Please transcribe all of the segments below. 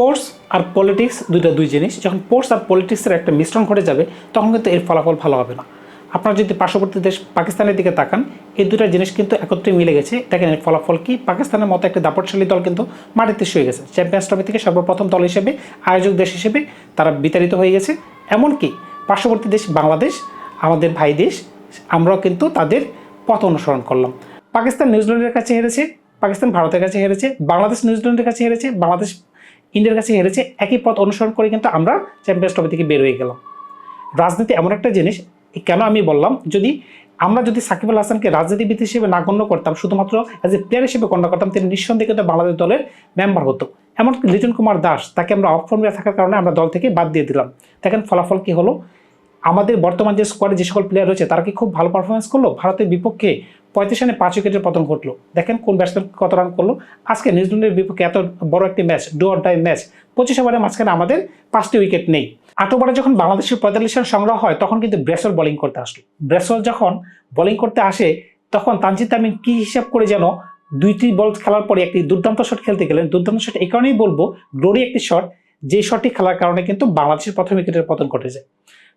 Sports আর politics দুইটা দুই জিনিস। যখন স্পোর্টস আর পলিটিক্সের একটা মিশ্রণ ঘটে যাবে, তখন কিন্তু এর ফলাফল ভালো হবে না। আপনারা যদি পার্শ্ববর্তী দেশ পাকিস্তানের দিকে তাকান, এই দুটা জিনিস কিন্তু একত্রে মিলে গেছে। দেখেন এর ফলাফল কি? পাকিস্তানের মতো একটা দাপটশালী দল কিন্তু মাটিতে শুয়ে গেছে। চ্যাম্পিয়ন্স ট্রফি থেকে সর্বপ্রথম দল হিসেবে, আয়োজক দেশ হিসেবে তারা বিতাড়িত হয়ে গেছে। এমনকি পার্শ্ববর্তী দেশ বাংলাদেশ, আমাদের ভাই দেশ, আমরাও কিন্তু তাদের পথ অনুসরণ করলাম। পাকিস্তান নিউজিল্যান্ডের কাছে হেরেছে, পাকিস্তান ভারতের কাছে হেরেছে, বাংলাদেশ নিউজিল্যান্ডের কাছে হেরেছে, বাংলাদেশ ইন্ডিয়ার কাছে হেরেছে, একই পথ অনুসরণ করে কিন্তু আমরা চ্যাম্পিয়ন্স ট্রফি থেকে বের হয়ে গেলাম। রাজনীতি এমন একটা জিনিস কেন আমি বললাম, যদি আমরা যদি সাকিব আল হাসানকে রাজনীতিবিদ হিসেবে না গণ্য করতাম, শুধুমাত্র অ্যাজ এ প্লেয়ার হিসেবে গণ্য করতাম, তিনি নিঃসন্দেহে কিন্তু বাংলাদেশ দলের মেম্বার হতো। এমনকি লিটন কুমার দাস, তাকে আমরা অফ ফর্মে থাকার কারণে আমরা দল থেকে বাদ দিয়ে দিলাম। দেখেন ফলাফল কি হলো? আমাদের বর্তমান যে স্কোয়াডে যে সকল প্লেয়ার রয়েছে, তারা কি খুব ভালো পারফরমেন্স করল? ভারতের বিপক্ষে পঁয়ত্রিশ রানে পাঁচ উইকেটের পতন ঘটলো। দেখেন কোন ব্যাটসম্যান কত রান করল। আজকে নিউজিল্যান্ডের বিপক্ষে এত বড় একটি match do or die match পঁচিশ ওভারের মাঝখানে আমাদের পাঁচটি উইকেট নেই। আট ওভারে যখন বাংলাদেশের পঁয়তাল্লিশ রান সংগ্রহ হয়, তখন কিন্তু ব্রেসল বোলিং করতে আসলো। ব্রেসল যখন বোলিং করতে আসে, তখন তানজিদ তামিম কি হিসাব করে যেন দুইটি বল খেলার পরে একটি দুর্দান্ত শট খেলতে গেলেন। দুর্দান্ত শট এই কারণেই বলব গ্লোরি একটি শট যে শটটি খেলার কারণে কিন্তু বাংলাদেশের প্রথম উইকেটের পতন ঘটে যায়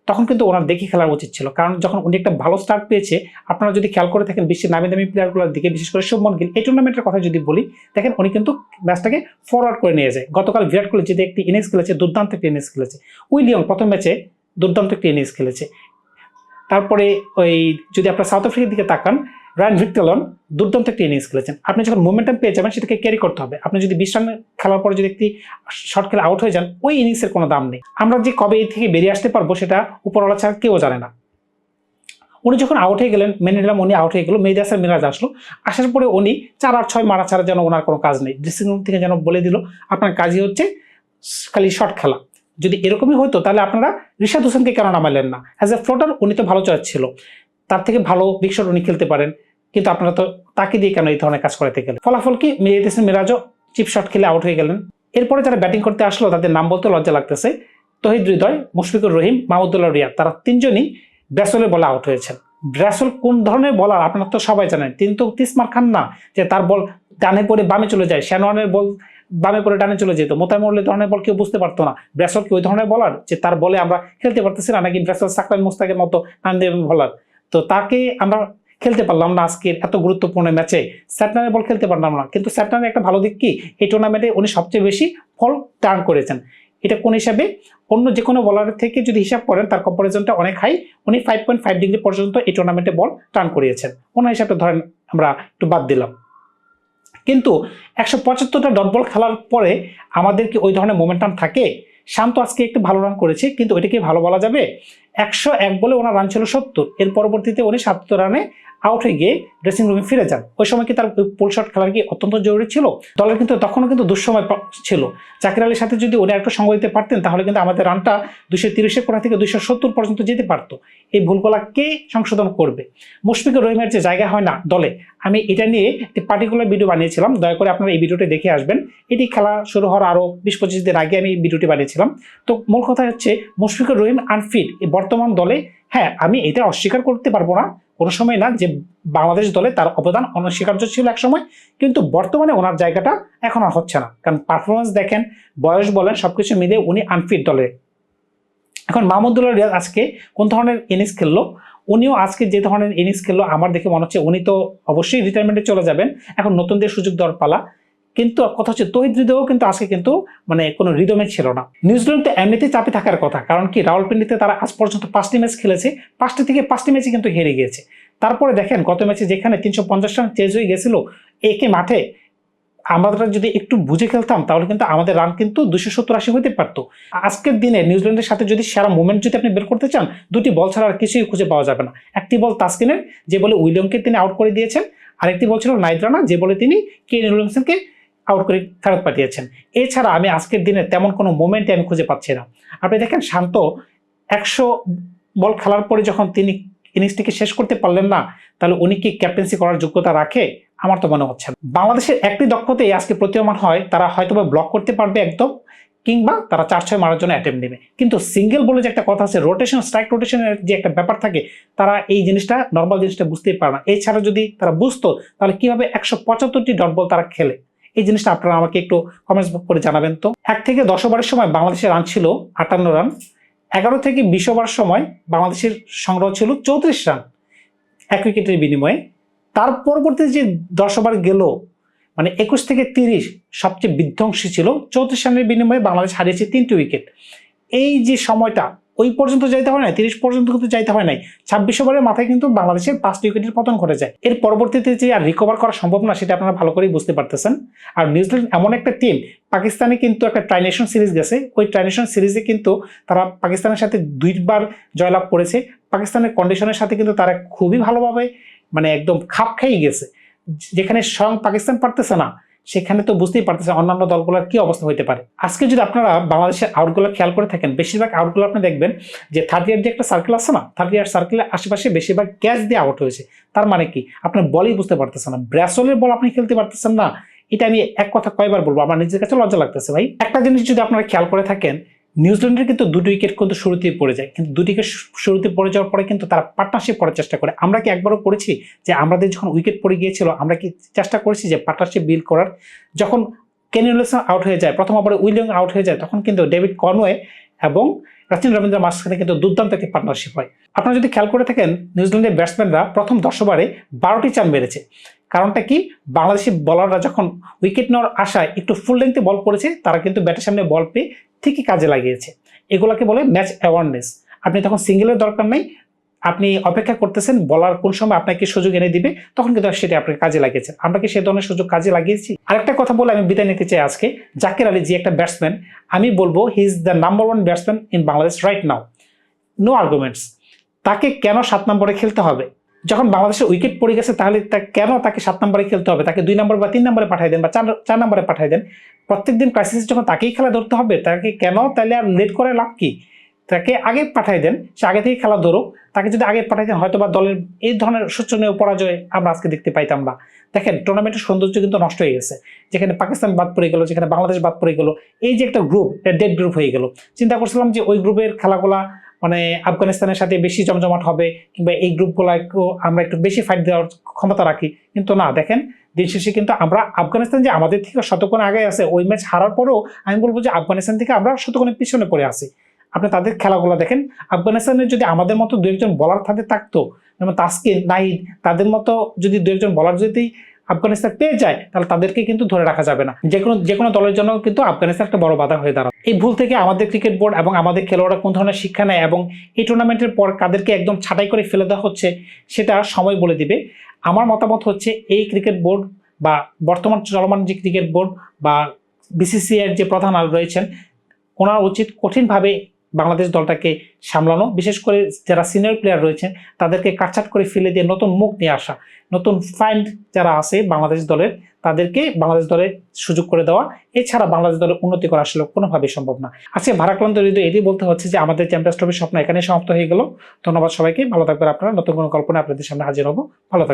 তখন কিন্তু ওনার দেখে খেলার উচিত ছিল। কারণ যখন উনি একটা ভালো স্টার্ট পেয়েছে, আপনারা যদি খেয়াল করে থাকেন বিশ্বের নামি দামি প্লেয়ারগুলোর দিকে, বিশেষ করে শুভমন গিল, এই টুর্নামেন্টের কথা যদি বলি, দেখেন উনি কিন্তু ম্যাচটাকে ফরওয়ার্ড করে নিয়ে যায়। গতকাল বিরাট কোহলি যদি একটি ইনিংস খেলেছে, দুর্দান্ত একটি ইনিংস খেলেছে। উইলিয়াম প্রথম ম্যাচে দুর্দান্ত একটি ইনিংস খেলেছে। তারপরে ওই যদি আপনার সাউথ আফ্রিকার দিকে তাকান রায়ন ভিক্টলন দুর্দান্ত একটি ইনিংস খেলেছেন। আপনি যখন মোমেন্টাম পেয়ে যাবেন, সেটাকে ক্যারি করতে হবে। আপনি যদি বিশ রান খেলার পরে যদি একটি শর্ট খেলে আউট হয়ে যান, ওই ইনিংসের কোনো দাম নেই। আমরা যে কবে এই থেকে বেরিয়ে আসতে পারব, সেটা উপরওয়ালা ছাড়া কেউ জানে না। উনি যখন আউট হয়ে গেলেন মেনে নিলাম উনি আউট হয়ে গেল, মেহেদি হাসান মিরাজ আসলো। আসার পরে উনি চার আর ছয় মারা ছাড়া যেন ওনার কোনো কাজ নেই। ড্রেসিং রুম থেকে যেন বলে দিল, আপনার কাজই হচ্ছে খালি শর্ট খেলা। যদি এরকমই হতো, তাহলে আপনারা রিশাদ হোসেনকে কেন নামালেন না? অ্যাজ এ ফ্লোটার উনি তো ভালো চয়েস ছিল তার থেকে ভালো বিগ উনি খেলতে পারেন। কিন্তু আপনারা তো তাকে দিয়ে কেন এই ধরনের কাজ করাতে গেলেন? ফলাফল কি? হাসান মিরাজও চিপ শট খেলে আউট হয়ে গেলেন। এরপরে যারা ব্যাটিং করতে আসলো, তাদের নাম বলতে লজ্জা লাগতেছে। তহিদ হৃদয়, মুশফিকুর রহিম, মাহমুদুল্লাহ রিয়া তারা তিনজনই ব্যাসলের বলে আউট হয়েছেন। ব্রাসল কোন ধরনের বলার আপনার তো সবাই জানেন, তিনি তো তিসমার খান না, যে তার বল ডানে পড়ে বামে চলে যায়। শ্যানোয়ানের বল বামে পড়ে ডানে চলে যেত। মোতামুল্লে ধরনের বল কেউ বুঝতে পারতো না। ব্রাসল কি ওই ধরনের বলার যে তার বলে আমরা খেলতে পারতেছি না, নাকি ব্রাসল সাকলান মুস্তাকের মতো নান্দেব বলার তো তাকে আমরা খেলতে পারলাম না আজকের এত গুরুত্বপূর্ণ ম্যাচে। স্যাটনারের বল খেলতে পারলাম না। কিন্তু স্যাটনারের একটা ভালো দিক কি? এই টুর্নামেন্টে উনি সবচেয়ে বেশি ফল টার্ন করেছেন। এটা কোন হিসাবে? অন্য যে কোনো বলারের থেকে যদি হিসাব করেন, তার কম্পারিজনটা অনেক হাই উনি ফাইভ পয়েন্ট ফাইভ ডিগ্রি পর্যন্ত এই টুর্নামেন্টে বল টার্ন করিয়েছেন। ওনার হিসাবটা ধরেন আমরা একটু বাদ দিলাম। কিন্তু একশো পঁচাত্তরটা ডট বল খেলার পরে আমাদের কি ওই ধরনের মোমেন্টাম থাকে? শান্ত আজকে একটু ভালো রান করেছে, কিন্তু ওইটাকে ভালো বলা যাবে? একশো এক বলে ওনার রান ছিল সত্তর। এর পরবর্তীতে উনি সাতাত্তর রানে আউট হয়ে গিয়ে ড্রেসিং রুমে ফিরে যান। ওই সময় কি তার পোল শট খেলার কি অত্যন্ত জরুরি ছিল? দলের কিন্তু তখনও কিন্তু দুঃসময় ছিল। জাকির আলীর সাথে যদি উনি একটু সঙ্গ দিতে পারতেন, তাহলে কিন্তু আমাদের রানটা দুশো তিরিশের কোনা থেকে দুশো সত্তর পর্যন্ত যেতে পারতো। এই ভুলগুলা কে সংশোধন করবে? মুশফিকুর রহিমের যে জায়গা হয় না দলে, আমি এটা নিয়ে একটি পার্টিকুলার ভিডিও বানিয়েছিলাম। দয়া করে আপনারা এই ভিডিওটি দেখে আসবেন। এটি খেলা শুরু হওয়ার আরও বিশ পঁচিশ দিন আগে আমি এই ভিডিওটি বানিয়েছিলাম। তো মূল কথা হচ্ছে, মুশফিকুর রহিম আনফিট বর্তমান দলে হ্যাঁ আমি এটা অস্বীকার করতে পারব না। কোনো সময় না যে বাংলাদেশ দলে তার অবদান অনস্বীকার্য ছিল এক সময়, কিন্তু বর্তমানে ওনার জায়গাটা এখন আর হচ্ছে না। কারণ পারফরমেন্স দেখেন, বয়স বলেন, সবকিছু মিলে উনি আনফিট দলে। এখন মাহমুদুল্লাহ রিয়াজ আজকে কোন ধরনের ইনিংস খেললো? উনিও আজকে যে ধরনের ইনিংস খেললো, আমার দেখে মনে হচ্ছে উনি তো অবশ্যই রিটায়ারমেন্টে চলে যাবেন। এখন নতুনদের সুযোগ দেওয়ার পালা কিন্তু কথা হচ্ছে তহিদ কিন্তু আজকে কিন্তু মানে কোনো রিদমে ছিল না। নিউজিল্যান্ড তো এমনিতেই চাপে থাকার কথা, কারণ কি রাওয়ালপিন্ডিতে তারা আজ পর্যন্ত পাঁচটি ম্যাচ খেলেছে, পাঁচটি থেকে পাঁচটি ম্যাচে কিন্তু হেরে গিয়েছে। তারপরে দেখেন গত ম্যাচে যেখানে তিনশো পঞ্চাশ রান চেঞ্জ হয়ে গেছিল, একে মাঠে আমরা যদি একটু বুঝে খেলতাম, তাহলে কিন্তু আমাদের রান কিন্তু দুশো সত্তর আশি হতে পারতো। আজকের দিনে নিউজিল্যান্ডের সাথে যদি সেরা মুভমেন্ট যদি আপনি বের করতে চান, দুটি বল ছাড়া আর কিছুই খুঁজে পাওয়া যাবে না। একটি বল তাসকিনের, যে বলে উইলিয়ামকে তিনি আউট করে দিয়েছেন, আরেকটি বল ছিল নাইট রানা, যে বলে তিনি কে উইলিয়ামসনকে আউট করে ফেরত পাঠিয়েছেন। এছাড়া আমি আজকের দিনে তেমন কোনো মোমেন্টে আমি খুঁজে পাচ্ছি না। আপনি দেখেন, শান্ত, একশো বল খেলার পরে যখন তিনি ইনিংসটিকে শেষ করতে পারলেন না, তাহলে উনি কি ক্যাপ্টেন্সি করার যোগ্যতা রাখে? আমার তো মনে হচ্ছে বাংলাদেশের একটি দক্ষতাই আজকে প্রতীয়মান হয়, তারা হয়তো বা ব্লক করতে পারবে একদম, কিংবা তারা চার ছয় মারার জন্য অ্যাটেম্প নেবে। কিন্তু সিঙ্গেল বলে যে একটা কথা আছে রোটেশন স্ট্রাইক রোটেশনের যে একটা ব্যাপার থাকে, তারা এই জিনিসটা নর্মাল জিনিসটা বুঝতেই পারে না। এছাড়া যদি তারা বুঝতো, তাহলে কীভাবে একশো পঁচাত্তরটি ডট বল তারা খেলে? এই জিনিসটা আপনারা আমাকে একটু কমেন্টস করে জানাবেন তো। এক থেকে দশ ওভারের সময় বাংলাদেশের রান ছিল আটান্ন রান এগারো থেকে বিশ ওভার সময় বাংলাদেশের সংগ্রহ ছিল চৌত্রিশ রান এক উইকেটের বিনিময়ে। তার পরবর্তী যে দশ ওভার গেল মানে একুশ থেকে তিরিশ সবচেয়ে বিধ্বংসী ছিল। চৌত্রিশ রানের বিনিময়ে বাংলাদেশ হারিয়েছে তিনটি উইকেট। এই যে সময়টা ওই পর্যন্ত যাইতে হয় না তিরিশ পর্যন্ত কিন্তু যাইতে হয় নাই। ছাব্বিশ ওভারের মাথায় কিন্তু বাংলাদেশের পাঁচটি উইকেটের পতন ঘটে যায় এর পরবর্তীতে যে আর রিকভার করা সম্ভব না, সেটা আপনারা ভালো করেই বুঝতে পারতেছেন। আর নিউজিল্যান্ড এমন একটা টিম পাকিস্তানে কিন্তু একটা ট্রাইনেশন সিরিজ গেছে। ওই ট্রাইনেশন সিরিজে কিন্তু তারা পাকিস্তানের সাথে দুইবার জয়লাভ করেছে। পাকিস্তানের কন্ডিশনের সাথে কিন্তু তারা খুবই ভালোভাবে মানে একদম খাপ খাইয়ে গেছে। যেখানে স্বয়ং পাকিস্তান পারতেছে না সেখানে তো বুঝতেই পারতেছে অন্যান্য দলগুলোর কি অবস্থা হতে পারে। আজকে যদি আপনারা বাংলাদেশের আউটগুলো খেয়াল করে থাকেন, বেশিরভাগ আউটগুলো আপনি দেখবেন যে থার্ড ইয়ার যে একটা সার্কেল আছে না থার্ড ইয়ার সার্কেলের আশেপাশে বেশিরভাগ ক্যাচ দিয়ে আউট হয়েছে। তার মানে কি? আপনার বলই বুঝতে পারতেছে না। ব্রাসলের বল আপনি খেলতে পারতেছেন না। এটা আমি এক কথা কয়বার বলব, আমার নিজের কাছে লজ্জা লাগতেছে ভাই। একটা জিনিস যদি আপনারা খেয়াল করে থাকেন নিউজিল্যান্ডের কিন্তু দুটো উইকেট কিন্তু শুরুতেই পড়ে যায়। কিন্তু দুটি উইকেট শুরুতে পড়ে যাওয়ার পরে কিন্তু তারা পার্টনারশিপ করার চেষ্টা করে। আমরা কি একবারও করেছি যে আমাদের যখন উইকেট পড়ে গিয়েছিল, আমরা কি চেষ্টা করেছি যে পার্টনারশিপ বিল্ড করার? যখন কেনিউলেসন আউট হয়ে যায়, প্রথম ওভারে উইলিয়াম আউট হয়ে যায়, তখন কিন্তু ডেভিড কনওয়ে এবং রাচিন রবীন্দ্র মাঝখানে কিন্তু দুর্দান্ত একটি পার্টনারশিপ হয়। আপনারা যদি খেয়াল করে থাকেন, নিউজিল্যান্ডের ব্যাটসম্যানরা প্রথম দশ ওভারে বারোটি চান মেরেছে। কারণটা কি? বাংলাদেশি বলাররা যখন উইকেট নেওয়ার আশায় একটু ফুল লেন্থে বল করেছে, তারা কিন্তু ব্যাটের সামনে বল পেয়ে ঠিকই কাজে লাগিয়েছে। এগুলাকে বলে ম্যাচ অ্যাওয়ারনেস আপনি তখন সিঙ্গেলের দরকার নেই, আপনি অপেক্ষা করতেছেন, বলার কোন সময় আপনাকে সুযোগ এনে দিবে, তখন কিন্তু সেটা আপনাকে কাজে লাগিয়েছেন আমরা কি সে ধরনের সুযোগ কাজে লাগিয়েছি? আরেকটা কথা বলে আমি বিদায় নিতে চাই আজকে। জাকির আলী যে একটা ব্যাটসম্যান আমি বলব he is the number one batsman in Bangladesh right now no arguments তাকে কেন সাত নম্বরে খেলতে হবে? যখন বাংলাদেশের উইকেট পড়ে গেছে, তাহলে কেন তাকে সাত নম্বরে খেলতে হবে? তাকে দুই নম্বর বা তিন নম্বরে পাঠিয়ে দেন বা চার চার নম্বরে পাঠিয়ে দেন? প্রত্যেকদিন ক্রাইসিস যখন তাকেই খেলা ধরতে হবে, তাকে কেন তাহলে আর লেট করে লাভ কি? তাকে আগে পাঠিয়ে দেন, সে আগে থেকে খেলা ধরুক। তাকে যদি আগে পাঠিয়ে দেন হয়তো বা দলের এই ধরনের শোচনীয় পরাজয় আমরা আজকে দেখতে পাইতাম না। দেখেন টুর্নামেন্টের সৌন্দর্য কিন্তু নষ্ট হয়ে গেছে। যেখানে পাকিস্তান বাদ পড়ে গেল, যেখানে বাংলাদেশ বাদ পড়ে গেল, এই যে একটা গ্রুপ এটা ডেড গ্রুপ হয়ে গেল। চিন্তা করছিলাম যে ওই গ্রুপের খেলাগুলা মানে আফগানিস্তানের সাথে বেশি জমজমাট হবে কিংবা এই গ্রুপগুলো আমরা একটু বেশি ফাইট দেওয়ার ক্ষমতা রাখি। কিন্তু না, দেখেন, দিন শেষে কিন্তু আমরা আফগানিস্তান যে আমাদের থেকে শতকোণে আগে আছে, ওই ম্যাচ হারার পরেও আমি বলব যে আফগানিস্তান থেকে আমরা শতকোণে পিছনে পড়ে আছি। আপনি তাদের খেলাগুলো দেখেন, আফগানিস্তানের যদি আমাদের মতো দু একজন বলার তাদের থাকতো, যেমন তাসকিন, নাহিদ, তাদের মতো যদি দু একজন বলার যদি আফগানিস্তান পেয়ে যায়, তাহলে তাদেরকে কিন্তু ধরে রাখা যাবে না। যে কোনো যে কোনো দলের জন্য কিন্তু আফগানিস্তান একটা বড় বাধা হয়ে দাঁড়ায় এই ভুল থেকে আমাদের ক্রিকেট বোর্ড এবং আমাদের খেলোয়াড়রা কোন ধরনের শিক্ষা নেয় এবং এই টুর্নামেন্টের পর কাদেরকে একদম ছাঁটাই করে ফেলে দেওয়া হচ্ছে, সেটা সময় বলে দিবে। আমার মতামত হচ্ছে এই ক্রিকেট বোর্ড বা বর্তমান চলমান যে ক্রিকেট বোর্ড বা বিসিসিআই যে প্রধান রয়েছেন, ওনার উচিত কঠিনভাবে বাংলাদেশ দলটাকে সামলানো, বিশেষ করে যারা সিনিয়র প্লেয়ার রয়েছেন, তাদেরকে কাটছাট করে ফেলে দিয়ে নতুন মুখ নিয়ে আসা, নতুন ফাইন্ড যারা আছে বাংলাদেশ দলের, তাদেরকে বাংলাদেশ দলে সুযোগ করে দেওয়া, এছাড়া বাংলাদেশ দলের উন্নতি করা আসলে কোনোভাবেই সম্ভব না। আজকে ভারাক্রান্ত হৃদয় এটি বলতে হচ্ছে যে আমাদের চ্যাম্পিয়ন্স ট্রফির স্বপ্ন এখানে সমাপ্ত হয়ে গেল। ধন্যবাদ সবাইকে, ভালো থাকবেন আপনারা, নতুন কোনো কল্পনা আপনাদের সামনে হাজির হব। ভালো থাকবেন।